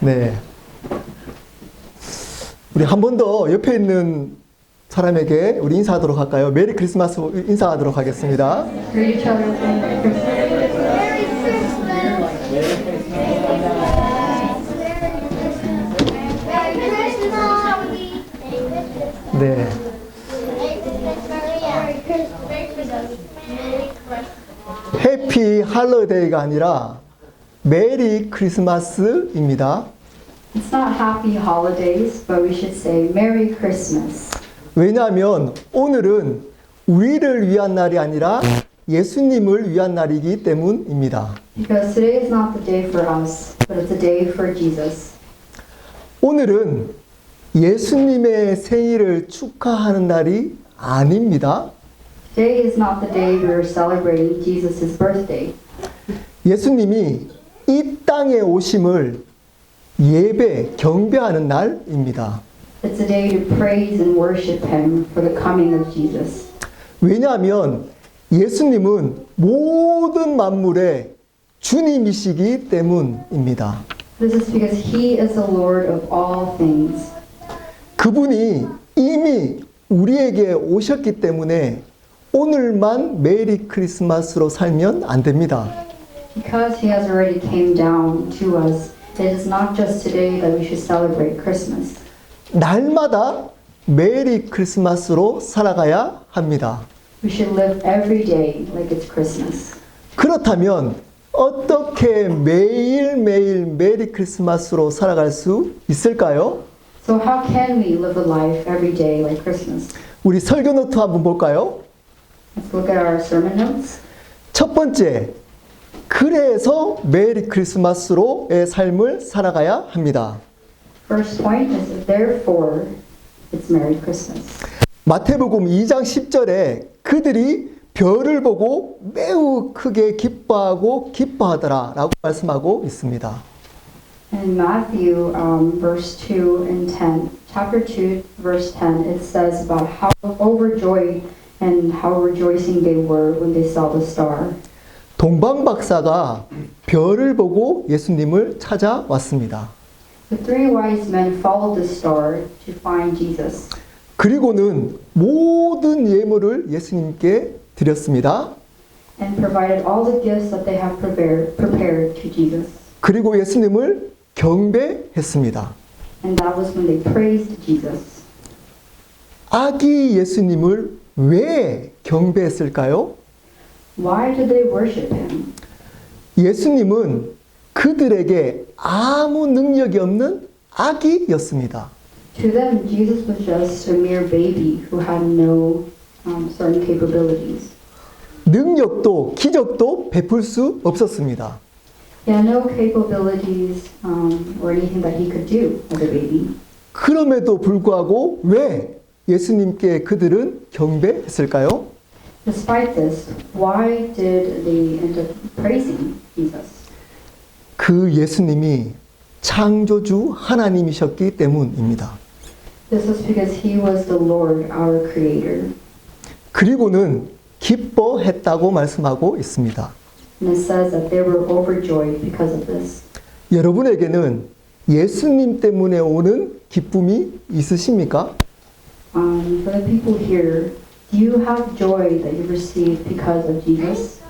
네. 우리 한 번 더 옆에 있는 사람에게 우리 인사하도록 할까요? 메리 크리스마스 인사하도록 하겠습니다. 네. 해피 할러데이가 아니라 메리 크리스마스입니다. It's not happy holidays, but we should say Merry Christmas. 왜냐하면 오늘은 우리를 위한 날이 아니라 예수님을 위한 날이기 때문입니다. Because today is not the day for us, but it's a day for Jesus. 오늘은 예수님의 생일을 축하하는 날이 아닙니다. Today is not the day we are celebrating Jesus' birthday. 예수님이 이 땅에 오심을 예배, 경배하는 날입니다. It's a day to praise and worship Him for the coming of Jesus. 왜냐하면 예수님은 모든 만물의 주님이시기 때문입니다. This is because He is the Lord of all things. 그분이 이미 우리에게 오셨기 때문에 오늘만 메리 크리스마스로 살면 안 됩니다. Because He has already came down to us, it is not just today that we should celebrate Christmas. 날마다 메리 크리스마스로 살아가야 합니다. We should live every day like it's Christmas. 그렇다면 어떻게 매일매일 메리 크리스마스로 살아갈 수 있을까요? So how can we live a life every day like Christmas? 우리 설교 노트 한번 볼까요? Let's look at our sermon notes. 첫 번째, 그래서 메리 크리스마스로의 삶을 살아가야 합니다. First point is therefore it's Merry Christmas. 마태복음 2장 10절에 그들이 별을 보고 매우 크게 기뻐하고 기뻐하더라 라고 말씀하고 있습니다. In Matthew um, verse 2 and 10, chapter 2 verse 10, it says about how overjoyed and how rejoicing they were when they saw the star. 동방 박사가 별을 보고 예수님을 찾아왔습니다. The three wise men followed the star to find Jesus. 그리고는 모든 예물을 예수님께 드렸습니다. and provided all the gifts that they have prepared, prepared to Jesus. 그리고 예수님을 경배했습니다. And that was when they praised Jesus. 아기 예수님을 왜 경배했을까요? Why did they worship him? 예수님은 그들에게 아무 능력이 없는 아기였습니다. To them, Jesus was just a mere baby who had no um, certain capabilities. 능력도 기적도 베풀 수 없었습니다. He had no capabilities um, or anything that he could do as a baby. 그럼에도 불구하고 왜 예수님께 그들은 경배했을까요? Despite this, why did they end up praising Jesus? 그 예수님이 창조주 하나님이셨기 때문입니다. This was because he was the Lord, our Creator. 그리고는 기뻐했다고 말씀하고 있습니다. And it says that they were overjoyed because of this. 여러분에게는 예수님 때문에 오는 기쁨이 있으십니까? Um, for the people here, you have joy that you received because of Jesus?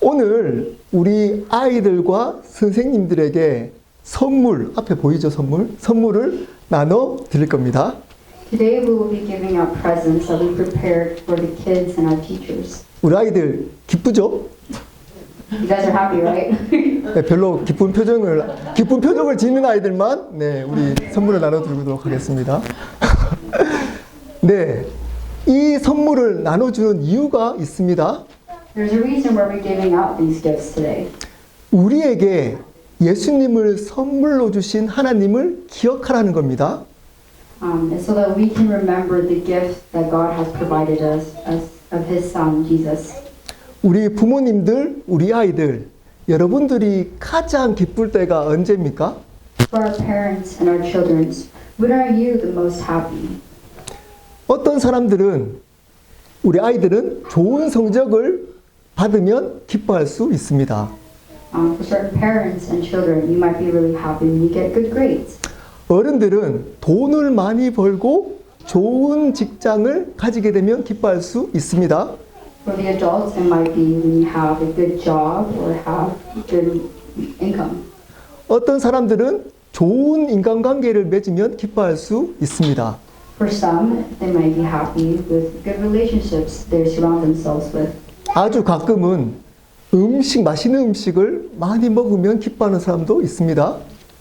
오늘 우리 아이들과 선생님들에게 선물, 앞에 보이죠, 선물? 선물을 나눠 드릴 겁니다. Today we will be giving out presents that we prepared for the kids and our teachers. 우리 아이들 기쁘죠? You guys are happy, right? 네, 별로 기쁜 표정을, 기쁜 표정을 짓는 아이들만, 네, 우리 선물을 나눠 드리도록 하겠습니다. 네, 이 선물을 나눠주는 이유가 있습니다. There's a reason why we're giving out these gifts today. 우리에게 예수님을 선물로 주신 하나님을 기억하라는 겁니다. Um, so that we can remember the gift that God has provided us as, of His Son, Jesus. 우리 부모님들, 우리 아이들, 여러분들이 가장 기쁠 때가 언제입니까? For our parents and our children, when are you the most happy? 어떤 사람들은 우리 아이들은 좋은 성적을 받으면 기뻐할 수 있습니다. Um, for certain parents and children, you might be really happy when you get good grades. 어른들은 돈을 많이 벌고 좋은 직장을 가지게 되면 기뻐할 수 있습니다. For the adults, it might be when you have a good job or have good income. 어떤 사람들은 좋은 인간관계를 맺으면 기뻐할 수 있습니다. For some, they might be happy with good relationships they surround themselves with. 아주 가끔은 음식, 맛있는 음식을 많이 먹으면 기뻐하는 사람도 있습니다.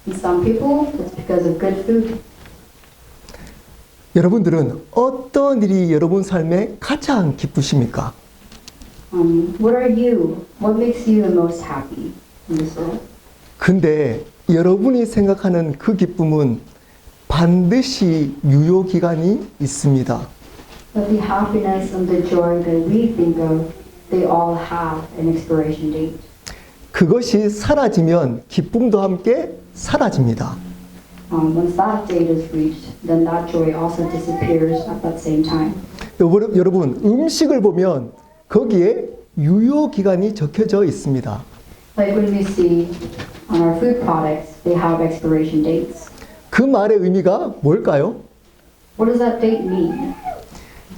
And some people, it's because of good food. 여러분들은 어떤 일이 여러분 삶에 가장 기쁘십니까? Um, what are you? What makes you the most happy in this world? 근데 여러분이 생각하는 그 기쁨은 반드시 유효 기간이 있습니다. But the happiness and the joy that we think of, they all have an expiration date. 그것이 사라지면 기쁨도 함께 사라집니다. Um, once that date is reached, then that joy also disappears at that same time. 여러분, 여러분, 음식을 보면 거기에 유효 기간이 적혀져 있습니다. Like when we see on our food products, they have expiration dates. 그 말의 의미가 뭘까요? What does that date mean?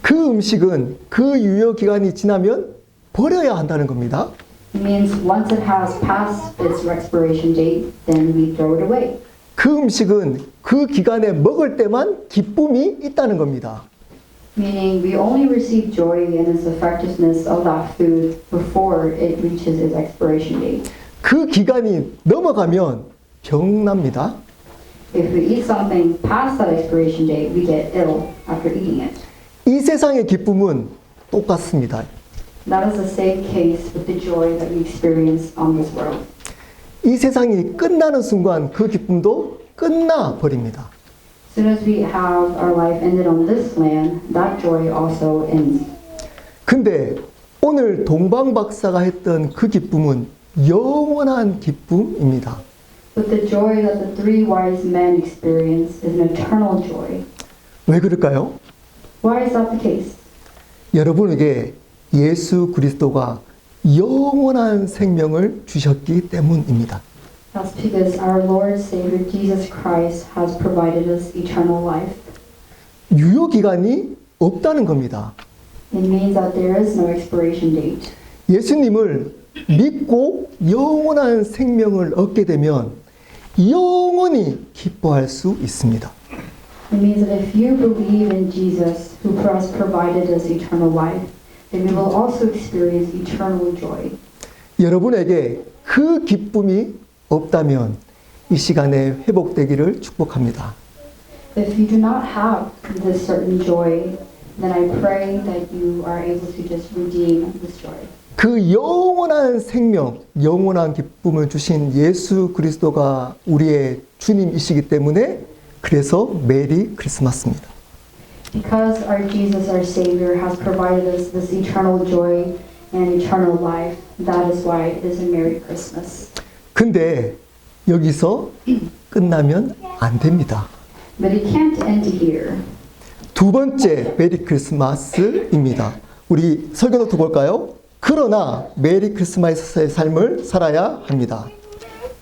그 음식은 그 유효 기간이 지나면 버려야 한다는 겁니다. It means once it has passed its expiration date, then we throw it away. 그 음식은 그 기간에 먹을 때만 기쁨이 있다는 겁니다. Meaning we only receive joy in its effectiveness of that food before it reaches its expiration date. 그 기간이 넘어가면 병납니다. If we eat something past that expiration date, we get ill after eating it. 이 세상의 기쁨은 똑같습니다. That is the same case with the joy that we experience on this world. 이 세상이 끝나는 순간 그 기쁨도 끝나 버립니다. As soon as we have our life ended on this land, that joy also ends. 근데 오늘 동방 박사가 했던 그 기쁨은 영원한 기쁨입니다. But the joy that the three wise men experience is an eternal joy. 왜 그럴까요? Why is that the case? 여러분에게 예수 그리스도가 영원한 생명을 주셨기 때문입니다. That's because our Lord Savior Jesus Christ has provided us eternal life. 유효 기간이 없다는 겁니다. It means that there is no expiration date. 예수님을 믿고 영원한 생명을 얻게 되면 영원히 기뻐할 수 있습니다. It means that if you believe in Jesus, who has provided us eternal life, then we will also experience eternal joy. 여러분에게 그 기쁨이 없다면 이 시간에 회복되기를 축복합니다. If you do not have this certain joy, then I pray that you are able to just redeem this joy. 그 영원한 생명, 영원한 기쁨을 주신 예수 그리스도가 우리의 주님이시기 때문에 그래서 메리 크리스마스입니다. Because our Jesus, our Savior, has provided us this eternal joy and eternal life, that is why it is a Merry Christmas. 근데 여기서 끝나면 안 됩니다. But it can't end here. 두 번째 메리 크리스마스입니다. 우리 설교 노트 볼까요? 그러나 메리 크리스마스의 삶을 살아야 합니다.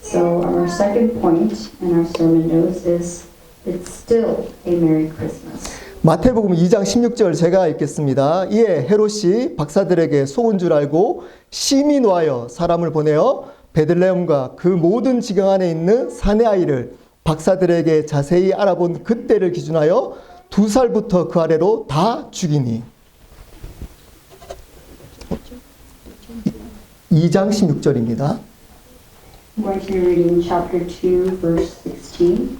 So our second point in our sermon notes is it's still a Merry Christmas. 마태복음 2장 16절 제가 읽겠습니다. 이에 헤롯이 박사들에게 속은 줄 알고 심히 놓아여 사람을 보내어 베들레헴과 그 모든 지경 안에 있는 사내 아이를 박사들에게 자세히 알아본 그때를 기준하여 두 살부터 그 아래로 다 죽이니. 2장 16절입니다. I'm going to be reading chapter 2, verse 16.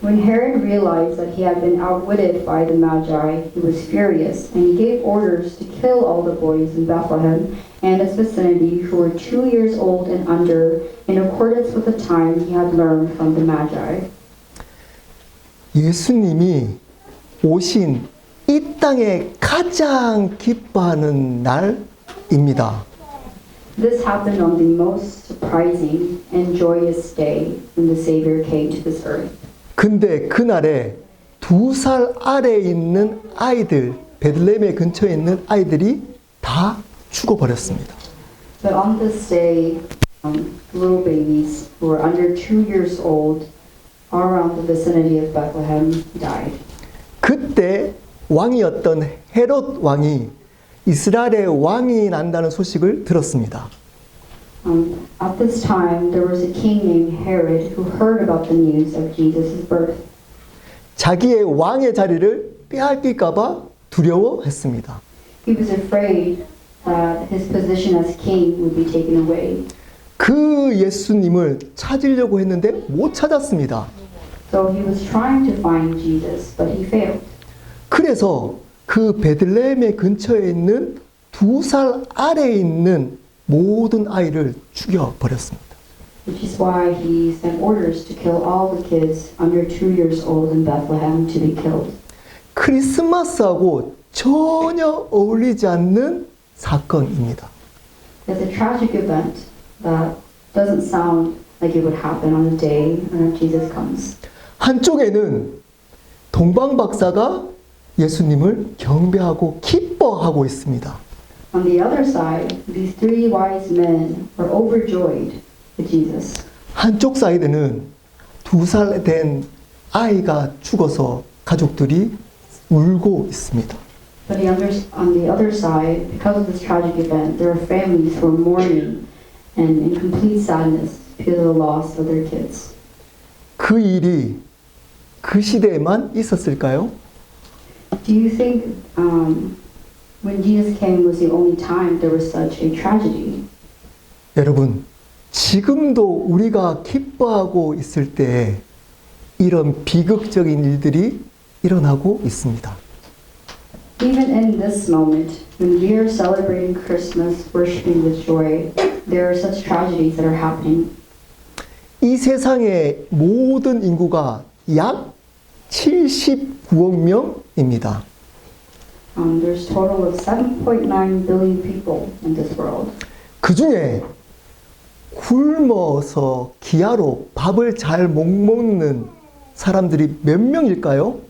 When Herod realized that he had been outwitted by the Magi, he was furious, and he gave orders to kill all the boys in Bethlehem and its vicinity who were two years old and under, in accordance with the time he had learned from the Magi. 예수님이 오신 이 땅에 가장 기뻐하는 날 입니다. This happened on the most surprising and joyous day when the Savior came to this earth. 근데 그날에 두 살 아래에 있는 아이들, 베들레헴의 근처에 있는 아이들이 다 죽어버렸습니다. But on this day, um, little babies who were under two years old around the vicinity of Bethlehem died. 그때 왕이었던 헤롯 왕이 이스라엘의 왕이 난다는 소식을 들었습니다. Um, at this time, there was a king named Herod who heard about the news of Jesus' birth. 자기의 왕의 자리를 빼앗길까봐 두려워했습니다. He was afraid that his position as king would be taken away. 그 예수님을 찾으려고 했는데 못 찾았습니다. So he was trying to find Jesus, but he failed. 그래서 그 베들레헴의 근처에 있는 두 살 아래에 있는 모든 아이를 죽여 버렸습니다. Which is why he sent orders to kill all the kids under two years old in Bethlehem to be killed. 크리스마스하고 전혀 어울리지 않는 사건입니다. It's a tragic event that doesn't sound like it would happen on the day when Jesus comes. 한쪽에는 동방 박사가 예수님을 경배하고 기뻐하고 있습니다. On the other side, these three wise men were overjoyed with Jesus. 한쪽 사이드는 두 살 된 아이가 죽어서 가족들이 울고 있습니다. But the others, on the other side, because of this tragic event, there are families who are mourning and in complete sadness because of the loss of their kids. 그 일이 그 시대에만 있었을까요? Do you think um, when Jesus came was the only time there was such a tragedy? 여러분, 지금도 우리가 기뻐하고 있을 때 이런 비극적인 일들이 일어나고 있습니다. Even in this moment, when we are celebrating Christmas, worshiping with joy, there are such tragedies that are happening. 이 세상의 모든 인구가 약 79억 명 입니다. Um, there's total of 7.9 billion people in this world. 그 중에 굶어서 기아로 밥을 잘 못 먹는 사람들이 몇 명일까요?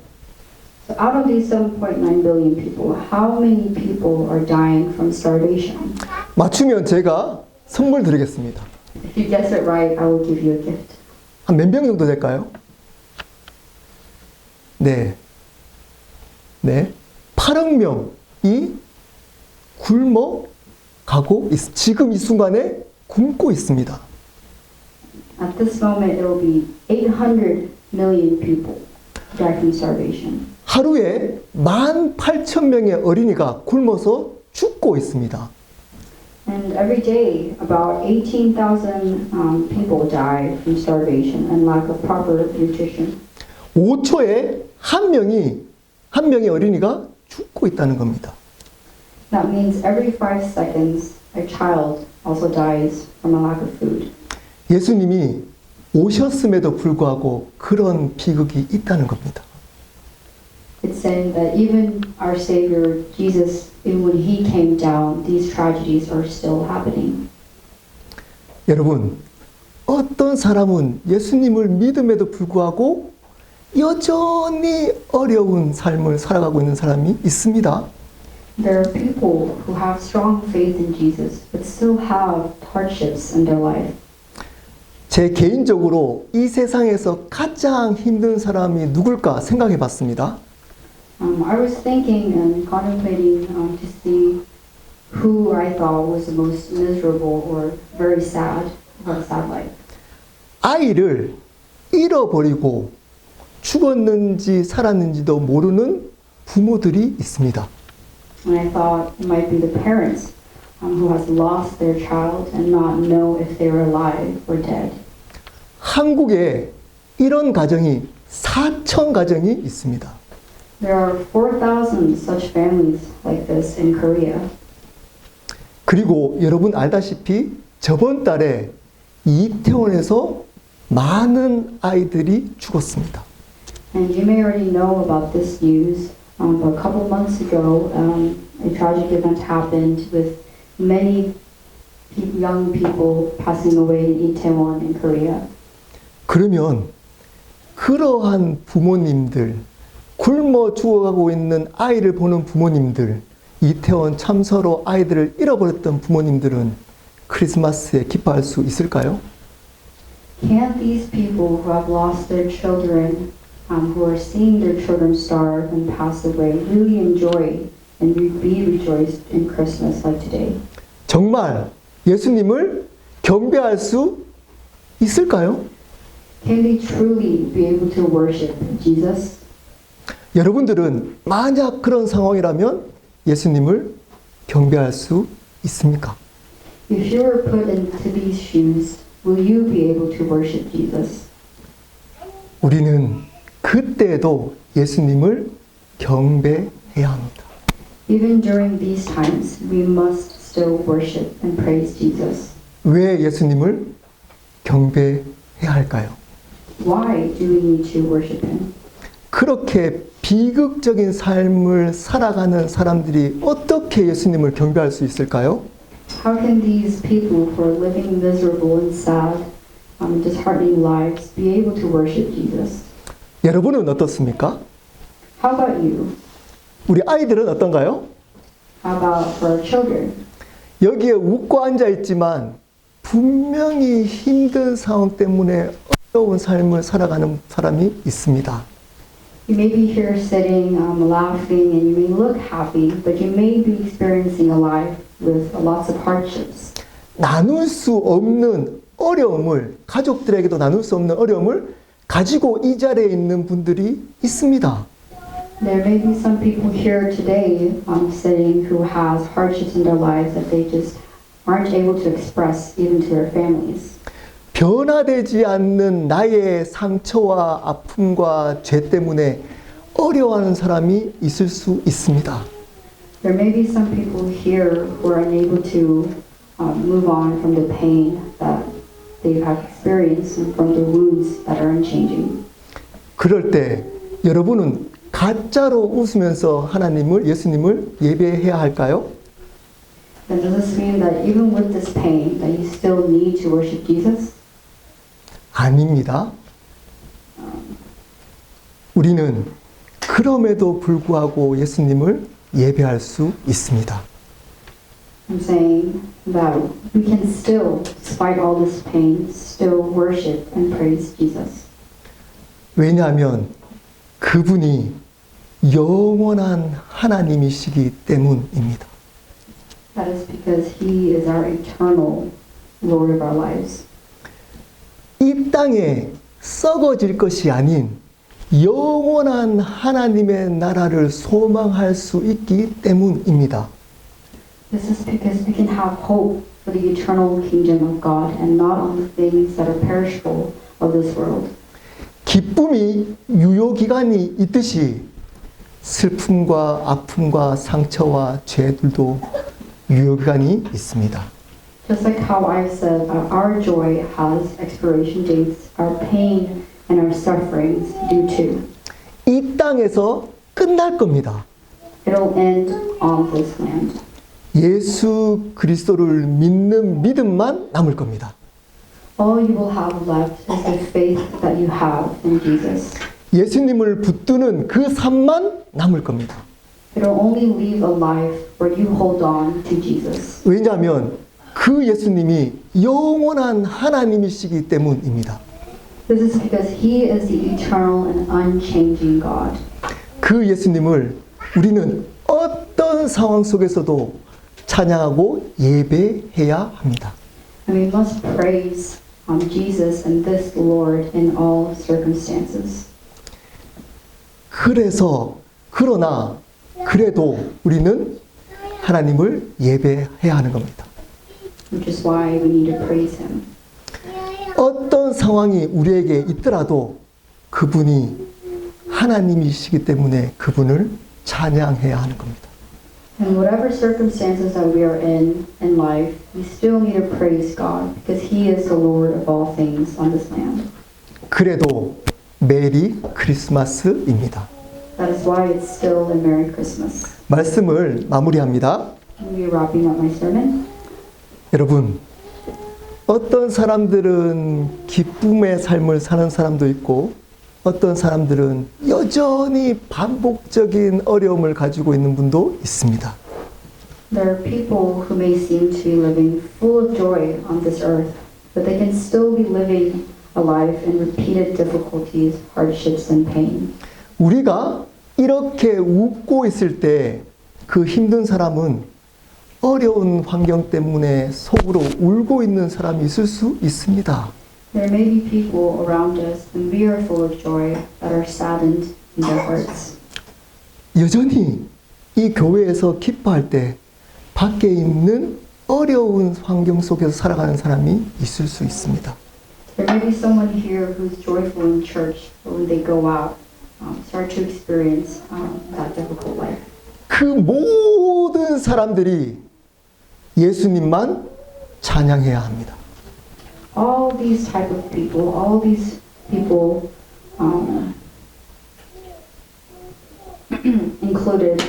So out of these 7.9 billion people, how many people are dying from starvation? 맞추면 제가 선물 드리겠습니다. If you guess it right, I will give you a gift. 한 몇 명 정도 될까요? 네. 네. 8억 명이 굶어 가고 있, 지금 이 순간에 굶고 있습니다. At this moment, there will be 800 million people die from starvation. 하루에 18,000명의 어린이가 굶어서 죽고 있습니다. And every day, about 18,000 um, people die from starvation and lack of proper nutrition. 5초에 한 명이 한 명의 어린이가 죽고 있다는 겁니다. That means every five seconds, a child also dies from a lack of food. 예수님이 오셨음에도 불구하고 그런 비극이 있다는 겁니다. It's saying that even our Savior, Jesus, even when He came down, these tragedies are still happening. 여러분, 어떤 사람은 예수님을 믿음에도 불구하고 여전히 어려운 삶을 살아가고 있는 사람이 있습니다. There are people who have strong faith in Jesus, but still have hardships in their life. 제 개인적으로 이 세상에서 가장 힘든 사람이 누굴까 생각해 봤습니다. Um, I was thinking and contemplating um, to see who I thought was the most miserable or very sad, who had a sad life. 아이를 잃어버리고 죽었는지 살았는지도 모르는 부모들이 있습니다. And I thought it might be the parents um, who has lost their child and not know if they are alive or dead. 한국에 이런 가정이 4천 가정이 있습니다. There are 4,000 such families like this in Korea. 그리고 여러분 알다시피 저번 달에 이태원에서 많은 아이들이 죽었습니다. And you may already know about this news. Um, but a couple months ago, um, a tragic event happened with many young people passing away in Itaewon in Korea. 그러면 그러한 부모님들, 굶어 죽어가고 있는 아이를 보는 부모님들, 이태원 참사로 아이들을 잃어버렸던 부모님들은 크리스마스에 기뻐할 수 있을까요? Can't these people who have lost their children, um, who are seeing their children starve and pass away, really enjoy and re- be rejoiced in Christmas like today? 정말 예수님을 경배할 수 있을까요? Can they truly be able to worship Jesus? 여러분들은 만약 그런 상황이라면 예수님을 경배할 수 있습니까? If you were put into these shoes, will you be able to worship Jesus? 우리는 그때도 예수님을 경배해야 합니다. Even during these times, we must still worship and praise Jesus. 왜 예수님을 경배해야 할까요? Why do we need to worship Him? 그렇게 비극적인 삶을 살아가는 사람들이 어떻게 예수님을 경배할 수 있을까요? How can these people who are living miserable and sad, um, disheartening lives be able to worship Jesus? 여러분은 어떻습니까? How about you? 우리 아이들은 어떤가요? How about our children? 여기에 웃고 앉아 있지만 분명히 힘든 상황 때문에 어려운 삶을 살아가는 사람이 있습니다. You may be here sitting, um, laughing, and you may look happy, but you may be experiencing a life with lots of hardships. 나눌 수 없는 어려움을 가족들에게도 나눌 수 없는 어려움을 가지고 이 자리에 있는 분들이 있습니다. There may be some people here today um, sitting who has hardships in their lives that they just aren't able to express even to their families. 변화되지 않는 나의 상처와 아픔과 죄 때문에 어려워하는 사람이 있을 수 있습니다. There may be some people here who are unable to um, move on from the pain that they have experienced and from the wounds that are unchanging. 그럴 때 여러분은 가짜로 웃으면서 하나님을 예수님을 예배해야 할까요? Then does this mean that even with this pain, that you still need to worship Jesus? 아닙니다. 우리는 그럼에도 불구하고 예수님을 예배할 수 있습니다. I'm saying that we can still, despite all this pain, still worship and praise Jesus. 왜냐하면 그분이 영원한 하나님이시기 때문입니다. That is because He is our eternal Lord of our lives. 이 땅에 썩어질 것이 아닌 영원한 하나님의 나라를 소망할 수 있기 때문입니다. This is because we can have hope for the eternal kingdom of God and not on the things that are perishable of this world. 기쁨이 유효 기간이 있듯이 슬픔과 아픔과 상처와 죄들도 유효 기간이 있습니다. Just like how I said, uh, our joy has expiration dates, our pain and our sufferings do too. 이 땅에서 끝날 겁니다. It'll end on this land. 예수 그리스도를 믿는 믿음만 남을 겁니다. All you will have left is the faith that you have in Jesus. 예수님을 붙드는 그 삶만 남을 겁니다. It'll only leave a life where you hold on to Jesus. 왜냐하면 그 예수님이 영원한 하나님이시기 때문입니다. This is because He is the eternal and unchanging God. 그 예수님을 우리는 어떤 상황 속에서도 찬양하고 예배해야 합니다. And we must praise um, Jesus and this Lord in all circumstances. 그래서 그러나 그래도 우리는 하나님을 예배해야 하는 겁니다. which is why we need to praise him. 어떤 상황이 우리에게 있더라도 그분이 하나님이시기 때문에 그분을 찬양해야 하는 겁니다. In whatever circumstances that we are in in life, we still need to praise God because he is the Lord of all things on this land. 그래도 메리 크리스마스입니다. That is why it's still a Merry Christmas. 말씀을 마무리합니다. Going to be wrapping up my sermon. 여러분, 어떤 사람들은 기쁨의 삶을 사는 사람도 있고, 어떤 사람들은 여전히 반복적인 어려움을 가지고 있는 분도 있습니다. There are people who may seem to be living full of joy on this earth, but they can still be living a life in repeated difficulties, hardships, and pain. 우리가 이렇게 웃고 있을 때 그 힘든 사람은 어려운 환경 때문에 속으로 울고 있는 사람이 있을 수 있습니다. There may be people around us, and we are full of joy, that are saddened in their hearts. 여전히 이 교회에서 기뻐할 때 밖에 있는 어려운 환경 속에서 살아가는 사람이 있을 수 있습니다. There may be someone here who's joyful in church, but when they go out, um, start to experience um, that difficult life. 그 모든 사람들이 예수님만 찬양해야 합니다. All these type of people, all these people um, included,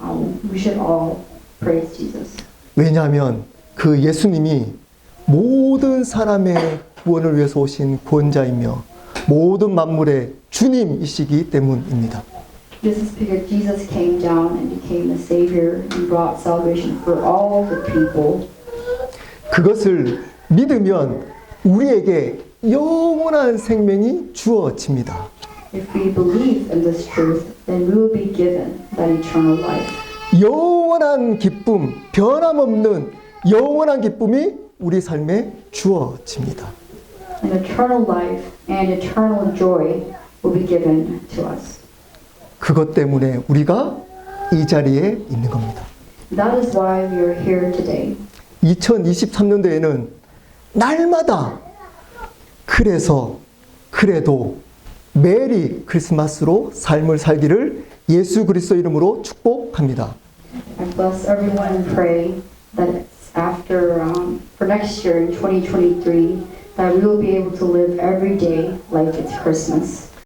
um, we should all praise Jesus. 왜냐하면 그 예수님이 모든 사람의 구원을 위해서 오신 구원자이며 모든 만물의 주님이시기 때문입니다. This is because Jesus came down and became the Savior and brought salvation for all the people. 그것을 믿으면 우리에게 영원한 생명이 주어집니다. If we believe in this truth, then we will be given that eternal life. 영원한 기쁨, 변함없는 영원한 기쁨이 우리 삶에 주어집니다. An eternal life and eternal joy will be given to us. 그것 때문에 우리가 이 자리에 있는 겁니다. That is why we are here today. 2023년도에는 날마다 그래서 그래도 메리 크리스마스로 삶을 살기를 예수 그리스도 이름으로 축복합니다. I bless everyone and pray that after um, for next year in 2023 that we will be able to live every day like it's Christmas.